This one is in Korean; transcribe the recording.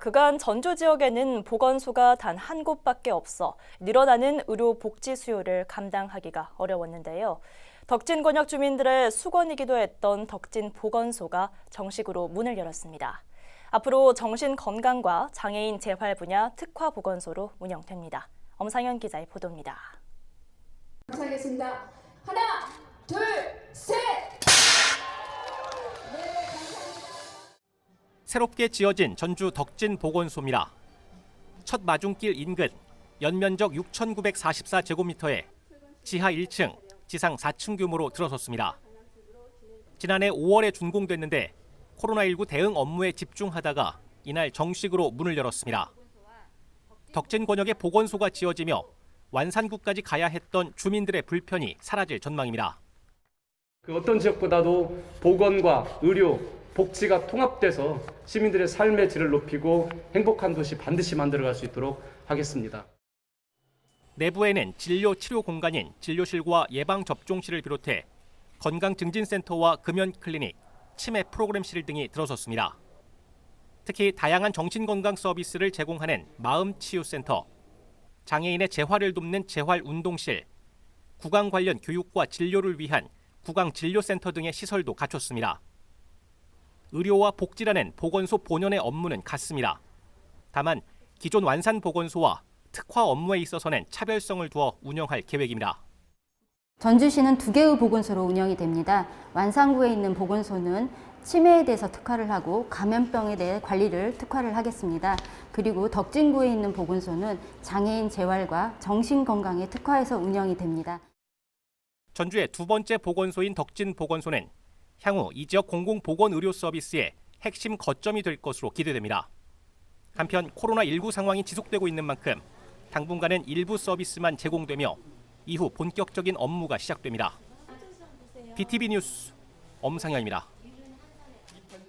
그간 전주 지역에는 보건소가 단 한 곳밖에 없어 늘어나는 의료 복지 수요를 감당하기가 어려웠는데요. 덕진 권역 주민들의 수건이기도 했던 덕진 보건소가 정식으로 문을 열었습니다. 앞으로 정신 건강과 장애인 재활 분야 특화 보건소로 운영됩니다. 엄상현 기자의 보도입니다. 하나, 새롭게 지어진 전주 덕진 보건소입니다. 첫 마중길 인근 연면적 6,944제곱미터에 지하 1층, 지상 4층 규모로 들어섰습니다. 지난해 5월에 준공됐는데 코로나19 대응 업무에 집중하다가 이날 정식으로 문을 열었습니다. 덕진 권역에 보건소가 지어지며 완산구까지 가야 했던 주민들의 불편이 사라질 전망입니다. 그 어떤 지역보다도 보건과 의료, 복지가 통합돼서 시민들의 삶의 질을 높이고 행복한 도시 반드시 만들어갈 수 있도록 하겠습니다. 내부에는 진료 치료 공간인 진료실과 예방 접종실을 비롯해 건강 증진센터와 금연 클리닉, 치매 프로그램실 등이 들어섰습니다. 특히 다양한 정신 건강 서비스를 제공하는 마음 치유 센터, 장애인의 재활을 돕는 재활 운동실, 구강 관련 교육과 진료를 위한 구강 진료센터 등의 시설도 갖췄습니다. 의료와 복지라는 보건소 본연의 업무는 같습니다. 다만 기존 완산 보건소와 특화 업무에 있어서는 차별성을 두어 운영할 계획입니다. 전주시는 두 개의 보건소로 운영이 됩니다. 완산구에 있는 보건소는 치매에 대해서 특화를 하고 감염병에 대해 관리를 특화를 하겠습니다. 그리고 덕진구에 있는 보건소는 장애인 재활과 정신 건강에 특화해서 운영이 됩니다. 전주의 두 번째 보건소인 덕진 보건소는 향후 이 지역 공공 보건 의료 서비스의 핵심 거점이 될 것으로 기대됩니다. 한편 코로나19 상황이 지속되고 있는 만큼 당분간은 일부 서비스만 제공되며 이후 본격적인 업무가 시작됩니다. BTV 뉴스 엄상현입니다.